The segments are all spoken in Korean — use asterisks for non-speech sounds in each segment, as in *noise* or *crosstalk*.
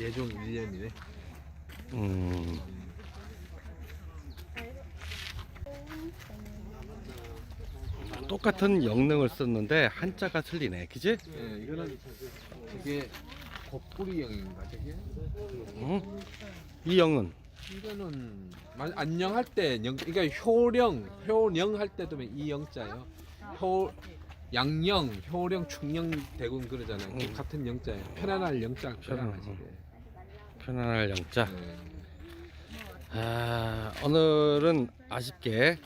예종 1년이네. 음. 똑같은 영능을 썼는데 한자가 틀리네, 그지? 예, 이거는 이게 곱구리형인가 저게? 응? 이 영은 이거는 만- 안녕할 때 영, 그러니까 효령, 효령 할 때도 이 영자예요. 효 양령, 효령, 충령, 대군 그러잖아요. 그 음. 같은 영자예요. 편안할 영자 편안한, 편안하지. 편안할 영자. 예. 아, 오늘은 아쉽게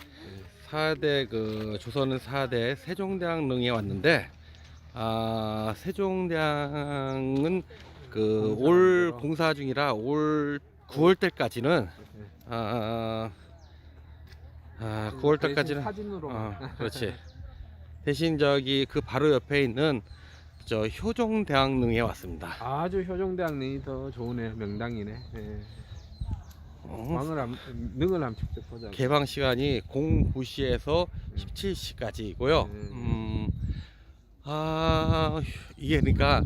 4대 그 조선은 4대 세종대왕릉에 왔는데 아, 세종대왕은 그 올 공사 중이라 올 9월 때까지는 예. 아, 아 9월 대신 때까지는 사진으로 어, 그렇지. 대신 저기 그 바로 옆에 있는 저 효종대왕릉에 왔습니다. 아주 효종대왕릉이 더 좋으네요. 명당이네. 예. 어, 왕을 한, 능을 한번 직접 보자. 개방 시간이 09시에서 17시까지이고요. 네. 음, 아, 이게 그러니까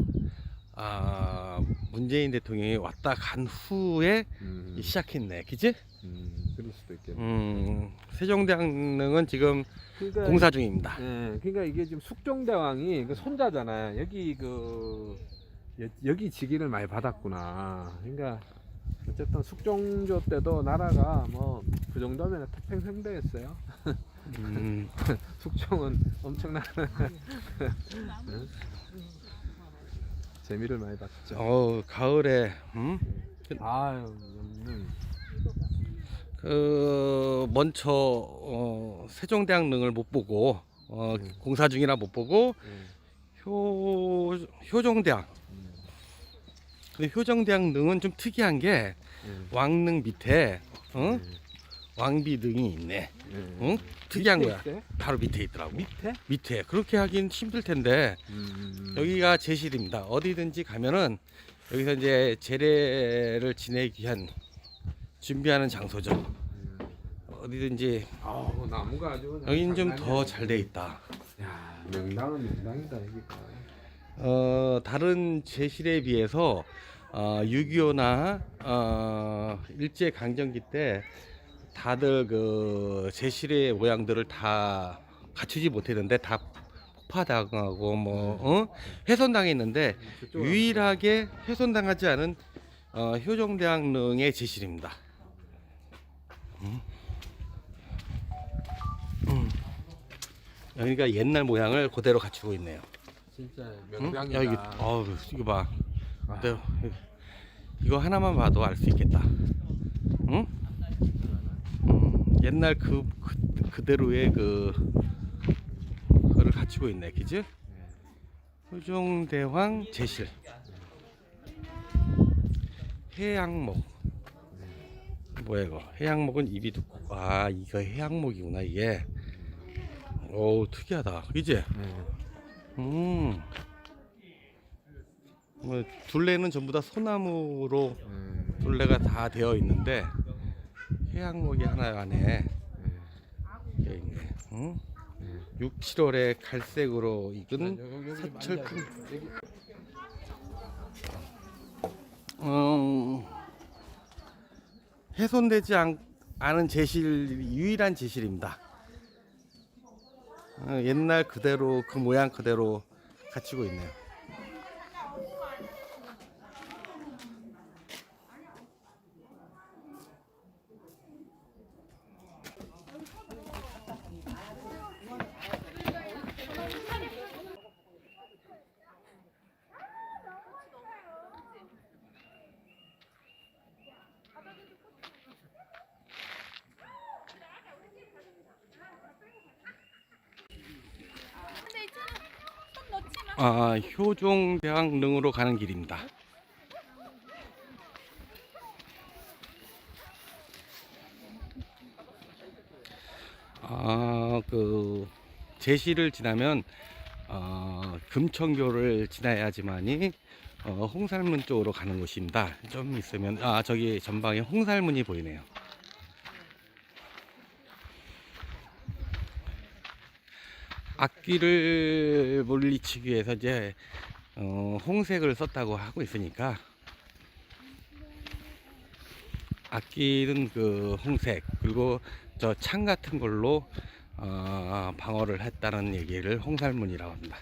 아, 문재인 대통령이 왔다 간 후에 음, 시작했네. 그지? 음, 그럴 수도 있겠네. 음, 세종대왕릉은 지금 그러니까 공사 중입니다. 예, 그러니까 이게 지금 숙종대왕이 그 손자잖아요. 여기 그 여- 여기 직위를 많이 받았구나. 그러니까 어쨌든 숙종조 때도 나라가 뭐 그 정도면 태평성대였어요. 음, *laughs* 숙종은 엄청난 응? *laughs* 재미를 많이 봤죠. 어, 가을에 음? 아유, 음, 그 먼저 어, 세종대왕릉을 못 보고 어, 음. 공사 중이라 못 보고 예, 효 효종대왕 음, 근데 효종대왕릉은 좀 특이한 게 예, 왕릉 밑에 어? 예, 왕비등이 있네 예. 응? 특이한 거야 있어요? 바로 밑에 있더라고 밑에? 밑에 그렇게 하긴 힘들 텐데 음, 여기가 제실입니다 어디든지 가면은 여기서 이제 제례를 지내기 위한 준비하는 장소죠 음. 어디든지 아우 나무가 아주 여기는 좀 더. 잘 돼 있다 야 명당은 명당이다 여기가. 어, 다른 제실에 비해서 어, 6.25나 어, 일제 강점기 때 다들 그 제실의 모양들을 다 갖추지 못했는데 다 폭파당하고 뭐 어? 훼손당했는데 저쪽으로 유일하게 훼손당하지 않은 어, 효종대왕릉의 제실입니다. 음. 음. 여기가 옛날 모양을 그대로 갖추고 있네요. 진짜 응? 명당이다. 야 이거 어우 이거 봐. 아, 네, 이거 하나만 봐도 알 수 있겠다. 응? 음, 옛날 그, 그 그대로의 그 그를 갖추고 있네, 그지? 효종대왕 제실 해양목 뭐야 이거 해양목은 입이 두껍고 아 이거 해양목이구나 이게 오 특이하다 그지? 네. 음. 뭐 둘레는 전부 다 소나무로 음, 둘레가 다 되어 있는데 해양목이 하나 안에 되어 있네. 응? 음. 6, 7월에 갈색으로 익은 여기 사철 만져야 큰- 돼. 여기 음, 훼손되지 않, 않은 제실 유일한 제실입니다. 어, 옛날 그대로 그 모양 그대로 갖추고 있네요. 근데 이제는 손 넣지 마. 아, 효종대왕릉으로 가는 길입니다. 아, 그 제시를 지나면 어, 금천교를 지나야지만이 어, 홍살문 쪽으로 가는 곳입니다. 좀 있으면 아 저기 전방에 홍살문이 보이네요. 비를 물리치기 위해서 이제 어, 홍색을 썼다고 하고 있으니까 아끼는 그 홍색 그리고 저 창 같은 걸로 어, 방어를 했다는 얘기를 홍살문이라고 합니다.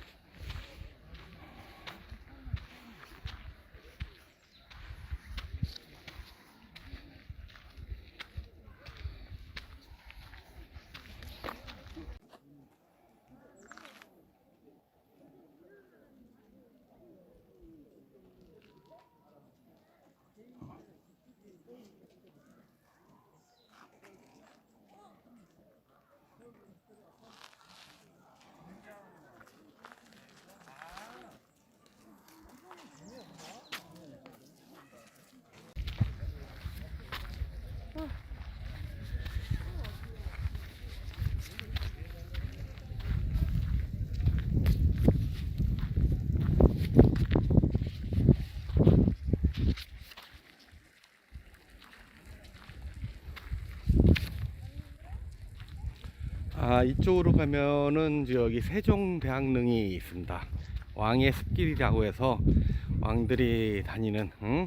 이쪽으로 가면은 여기 세종대왕릉이 있습니다. 왕의 숲길이라고 해서 왕들이 다니는 응?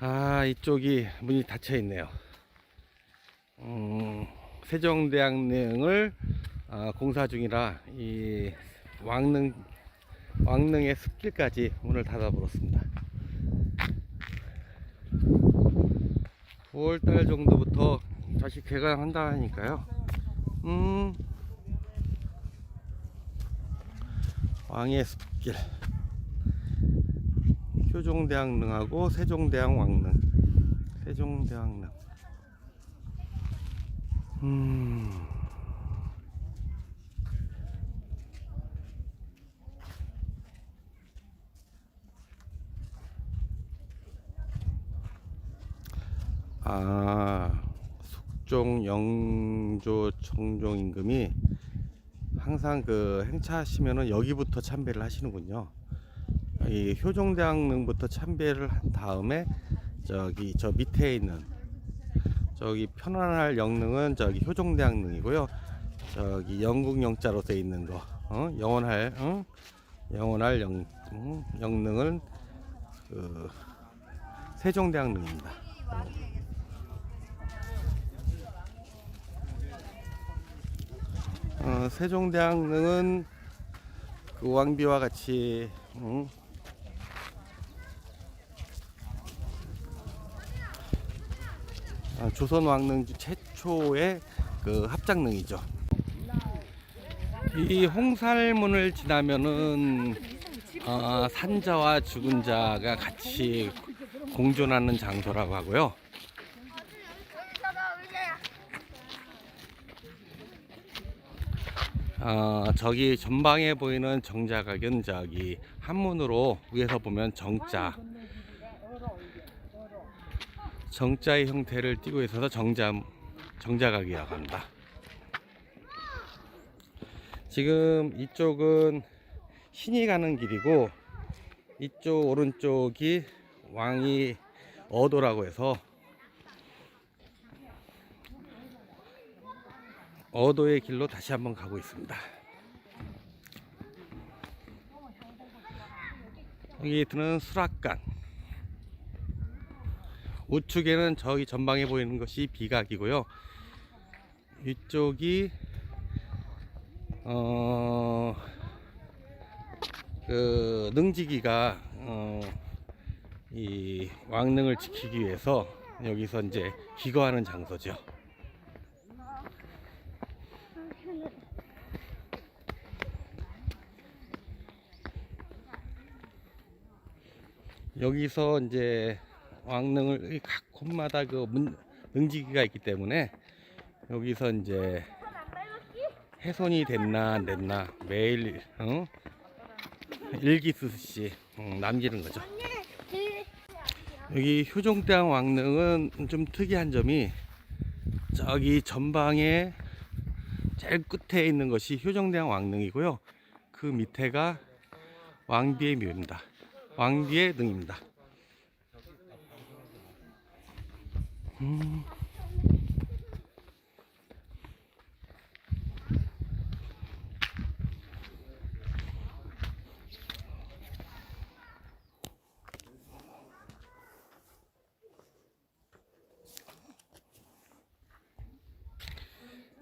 아 이쪽이 문이 닫혀 있네요. 음, 세종대왕릉을 아, 공사 중이라 이 왕릉 왕릉의 숲길까지 문을 닫아버렸습니다. 5월달 정도부터 다시 개강한다 하니까요. 음, 왕의 숲길. 효종대왕릉하고 세종대왕 왕릉. 세종대왕릉. 음. 아 숙종 영조 청종 임금이 항상 그 행차하시면은 여기부터 참배를 하시는군요. 이 효종대왕릉부터 참배를 한 다음에 저기 저 밑에 있는 저기 편안할 영릉은 저기 효종대왕릉이고요. 저기 영국 영자로 돼 있는 거 어? 영원할 어? 영원할 영 음, 영릉은 그 세종대왕릉입니다. 어, 세종대왕릉은 그 왕비와 같이 음, 아, 조선 왕릉 중 최초의 그 합작릉이죠. 이 홍살문을 지나면은 어, 산자와 죽은 자가 같이 공존하는 장소라고 하고요. 어, 저기 전방에 보이는 정자각은 저기 한문으로 위에서 보면 정자 정자의 형태를 띠고 있어서 정자 정자각이라고 합니다. 지금 이쪽은 신이 가는 길이고 이쪽 오른쪽이 왕이 어도라고 해서 어도의 길로 다시 한번 가고 있습니다. 여기 드는 수락관. 우측에는 저기 전방에 보이는 것이 비각이고요. 이쪽이 어, 그 능지기가 어, 이 왕릉을 지키기 위해서 여기서 이제 기거하는 장소죠. 여기서 이제 왕릉을 이각 곳마다 그 문, 능지기가 있기 때문에 여기서 이제 훼손이 됐나 안 됐나 매일 어? 일기 쓰듯이 음, 남기는 거죠. 여기 효종대왕 왕릉은 좀 특이한 점이 저기 전방에 제일 끝에 있는 것이 효종대왕 왕릉이고요. 그 밑에가 왕비의 묘입니다. 왕비의 등입니다. 음.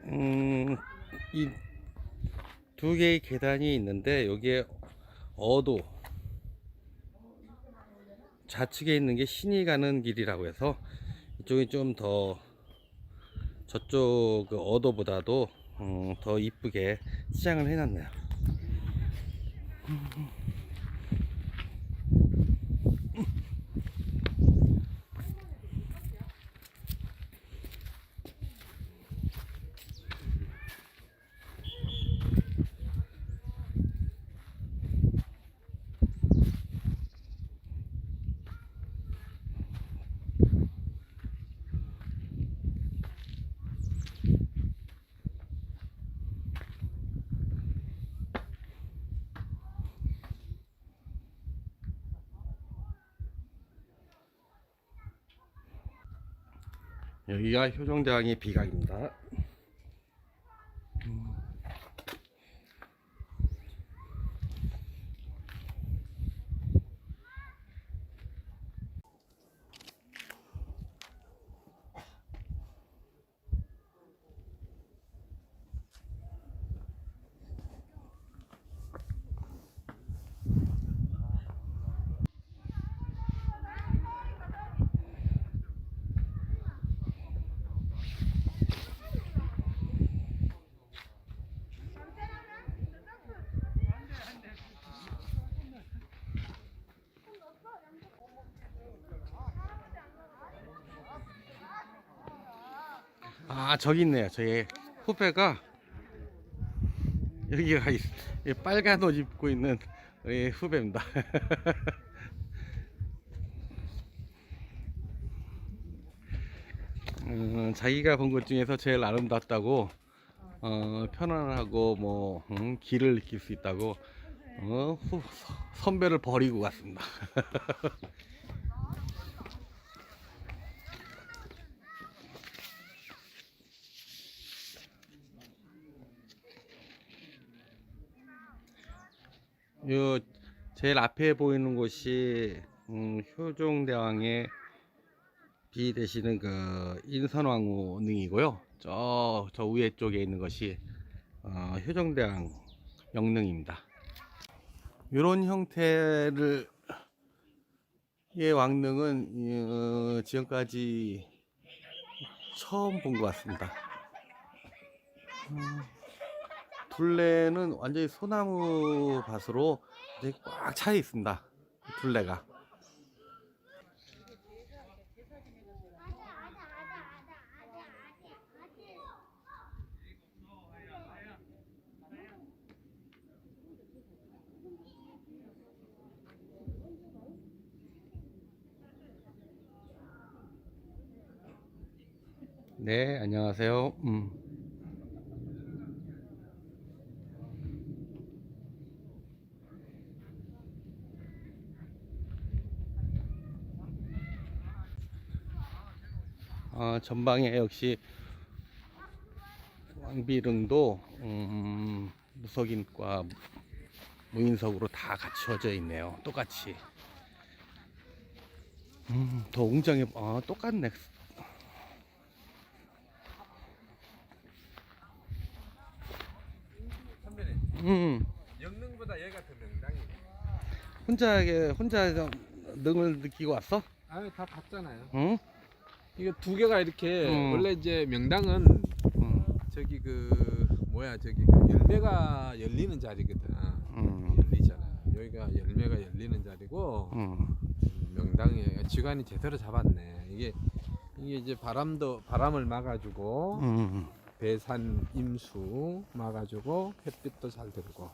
음 이 두 개의 계단이 있는데 여기에 어도 좌측에 있는 게 신이 가는 길이라고 해서 이쪽이 좀 더 저쪽 그 어도보다도 음, 더 이쁘게 치장을 해놨네요. 여기가 효종대왕의 비각입니다. 아 저기 있네요. 저희 후배가 여기가 있, 이 빨간 옷 입고 있는 우리 후배입니다. *laughs* 음, 자기가 본 것 중에서 제일 아름답다고 어, 편안하고 뭐 음, 길을 느낄 수 있다고 어, 후, 서- 선배를 버리고 갔습니다. *laughs* 요 제일 앞에 보이는 곳이 음, 효종대왕의 비 되시는 그 인선왕후 능이고요. 저, 저 위에 쪽에 있는 것이 어, 효종대왕 명릉입니다. 이런 형태를 의 왕릉은 어, 지금까지 처음 본 것 같습니다. 음, 둘레는 완전히 소나무 밭으로 이제 꽉 차 있습니다. 둘레가. 네, 안녕하세요. 음. 아, 전방에 역시 왕비릉도 음, 무석인과 무인석으로 다 갖추어져 있네요. 똑같이. 음, 더 웅장해. 아, 똑같네. 음, 영능보다 얘가 더 명당이네. 혼자 혼자 능을 느끼고 왔어? 아유 다 봤잖아요. 응? 이게 두 개가 이렇게 음. 원래 이제 명당은 응. 저기 그 뭐야 저기 그 열매가 열리는 자리거든. 응. 열리잖아. 여기가 열매가 열리는 자리고 응. 명당에 지관이 제대로 잡았네. 이게 이게 이제 바람도 바람을 막아주고 응. 배산 임수 막아주고 햇빛도 잘 들고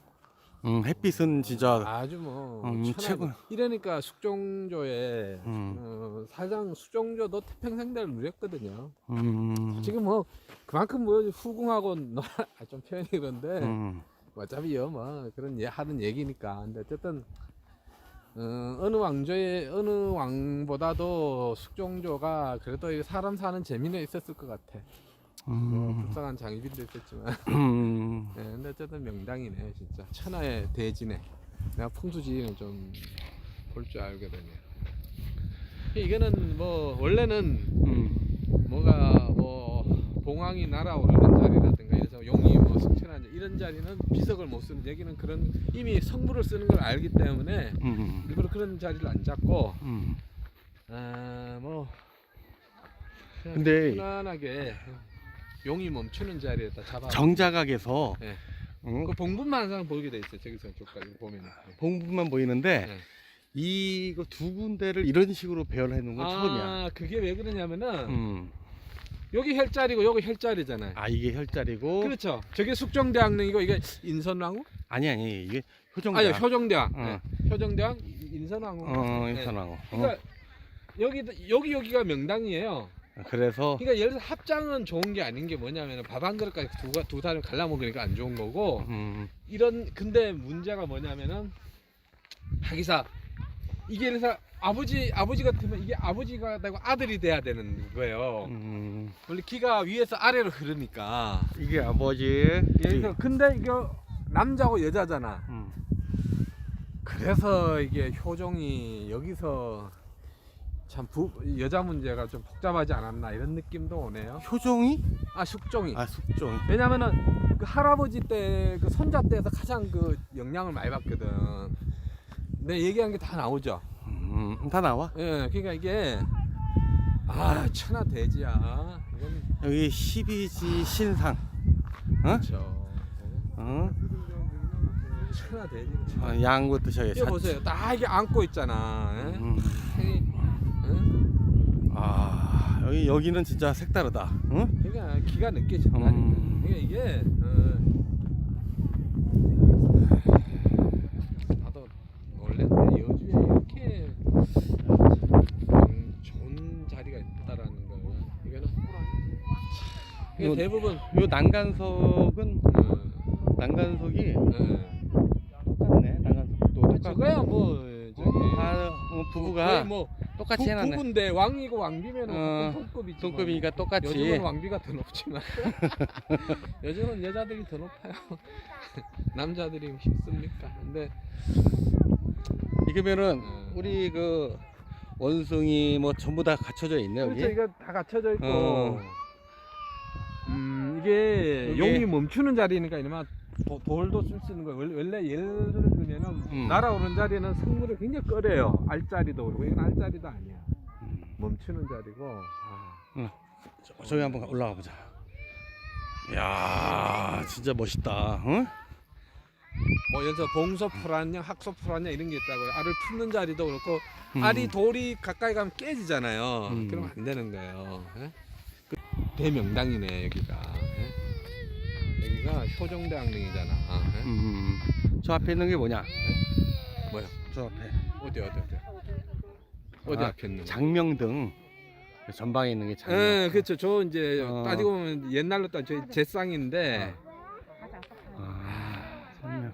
응. 햇빛은 진짜 아주 뭐 음. 최고. 이러니까 숙종조에 음. 어, 사장 숙종조도 태평생대를 누렸거든요. 음. 지금 뭐 그만큼 뭐 후궁하고 놀아 *laughs* 아, 좀 표현이 그런데 음. 어차피요 뭐 그런 예 하는 얘기니까 근데 어쨌든 어, 어느 왕조의 어느 왕보다도 숙종조가 그래도 이 사람 사는 재미는 있었을 것 같아. 뭐 음. 불쌍한 장희빈도 있었지만 음. 예, 근데 어쨌든 명당이네 진짜 천하의 대지네. 내가 풍수지리는 좀 볼 줄 알거든요. 이거는 뭐 원래는 음. 뭐가 뭐 봉황이 날아오르는 자리라든가 해서 용이 뭐 태어난 이런 자리는 비석을 못 쓰는 여기는 그런 이미 성물을 쓰는 걸 알기 때문에 음, 일부러 그런 자리를 안 잡고 음. 아뭐 근데 편안하게 용이 멈추는 자리에다 잡아 정자각에서 네. 음, 그 봉분만 항상 보이게 돼 있어요 저기서 저기까지 보면 봉분만 보이는데 네. 이거 두 군데를 이런 식으로 배열해 놓은 건 처음이야. 아 그게 왜 그러냐면은 음. 여기 혈자리고 여기 혈자리잖아요 아 이게 혈자리고 그렇죠 저게 숙정대왕릉이고 이게 인선왕후 아니 아니 이게 효정자. 아니 효정대왕 어. 네. 효정대왕 인선왕후 어, 네. 인선왕후. 어. 그러니까 여기 여기 여기가 명당이에요. 그래서 그러니까 예를 들어 합장은 좋은 게 아닌 게 뭐냐면 밥 한 그릇까지 두, 가- 두 사람을 갈라 먹으니까 안 좋은 거고 음, 이런 근데 문제가 뭐냐면은 하기사 이게 그래서 아버지 아버지 같으면 이게 아버지가 되고 아들이 돼야 되는 거예요. 음, 원래 기가 위에서 아래로 흐르니까. 이게 아버지. 그래서 근데 이거 남자고 여자잖아. 음. 그래서 이게 효종이 여기서 참 부, 여자 문제가 좀 복잡하지 않았나 이런 느낌도 오네요. 효종이? 아 숙종이. 아 숙종. 왜냐면은 그 할아버지 때 그 손자 때에서 가장 그 영향을 많이 받거든. 내 얘기한 게 다 나오죠. 음, 다 나와. 예, 그러니까 이게 아 천하 대지야. 이건 여기 12지 신상. 그렇죠. 어? 천하 대지. 어, 양구 뜻이에요. 이거 보세요. 딱 이게 안고 있잖아. 예? 음. 이-? 아 여기 여기는 진짜 색다르다. 응? 그러니까 기가 느껴진다니까. 음. 그러니까 이게 어, 나도 놀랬네. 여주에 이렇게 음, 좋은 자리가 있다라는 거. 이거는 참, 요- 이게 대부분 요 난간석은 어, 난간석이 어. 똑같네. 난간석도 똑같고. 저거야 뭐 저기 다 어, 부부가 뭐 똑같이 부, 해놨네. 부부인데 왕이고 왕비면은 어, 동급이지. 동급이니까 뭐. 똑같이. 요즘은 왕비가 더 높지만 *laughs* 요즘은 여자들이 더 높아요. *laughs* 남자들이 힘씁니까? 근데 이거면은 음. 우리 그 원숭이 뭐 전부 다 갖춰져 있네 여기. 그렇죠. 이거 다 갖춰져 있고. 어. 음 이게 용이 멈추는 자리니까 이놈아 도, 돌도 쓸수 있는 거예요. 원래, 원래 예를 들면은 음. 날아오는 자리는 성물을 굉장히 꺼려요. 알자리도 그렇고 이건 알자리도 아니야. 음. 멈추는 자리고. 아. 저, 저기 한번 올라가 보자. 야 진짜 멋있다. 응? 뭐 여기서 봉소 풀았냐 학소 풀었냐 이런 게 있다고요. 알을 품는 자리도 그렇고 음. 알이 돌이 가까이 가면 깨지잖아요. 음. 그러면 안 되는 거예요. 예? 그 대명당이네 여기가. 예? 효정대왕릉이잖아. 예? 음, 저 앞에 있는 게 뭐냐? 뭐야? 저 앞에 어디 어디 어디? 어디 아, 앞에 있는? 거? 장명등. 전방에 있는 게 장명. 예, 그렇죠. 저 이제 어. 따지고 보면 옛날로 따저 제쌍인데. 아, 장명.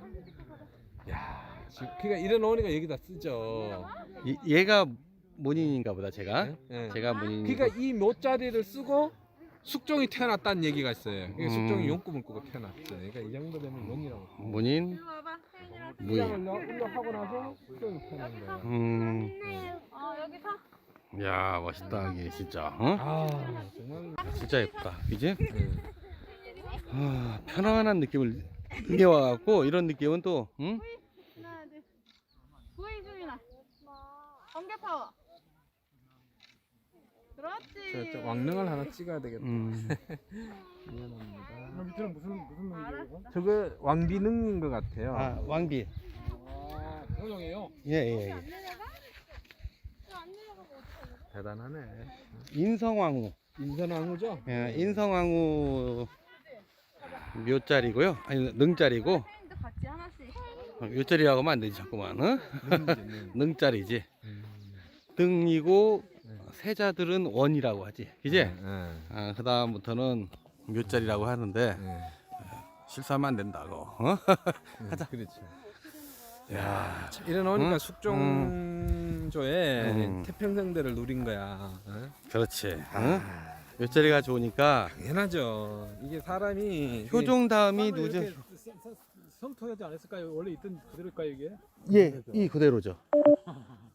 야, 지금 그러니까 이래 놓으니까 여기다 쓰죠. 이- 얘가 문인인가 보다 제가. 예? 예. 제가 문인. 그러니까 이 묘자리를 쓰고 숙종이 태어났다는 얘기가 있어요. 그러니까 음. 숙종이 용꿈을 꾸고 태어났죠. 그러니까 이 정도 되면 용이라고. 문인. 이리 와봐. 혜인이랑. 문인. 하고 나서 숙종이 태어난 거예요. 음. 어 여기 서. 야 멋있다 이게 진짜. 어? 아 정말. 진짜 예쁘다. 그지? 예. 아, 편안한 느낌을 이게 와갖고 이런 느낌은 또 응? 하나 둘. 구이 수민아. 번개 파워. 그렇지. 저, 저 왕릉을 하나 찍어야 되겠다. 음. *laughs* 미안합니다. 밑에는 무슨 무슨 놈이에요? 저거 왕비능인 것 같아요. 아 왕비. 아, 효정이에요. 예예 예, 예. 대단하네. 인성왕후. 인선왕후죠? 예, 인성왕후 묘자리고요. 아니 능자리고 같이 하나씩. 어, 묘자리라고 하면 안 되지 자꾸만. 어? *laughs* 능자리지. 음. 등이고 네. 세자들은 원이라고 하지. 그지? 예. 아, 그 다음부터는 묘자리라고 하는데 예. 실수하면 안 된다고. 어? *laughs* 가자. 그렇죠. 야, 이래 놓으니까 응? 숙종조에 음. 태평성대를 누린 거야. 어? 그렇지. 응? 묘자리가 좋으니까 당연하죠. 이게 사람이 효종 다음이 서- 성토하지 않았을까요? 원래 있던 그대로일까요 이게? 예, 이 그대로죠. *laughs*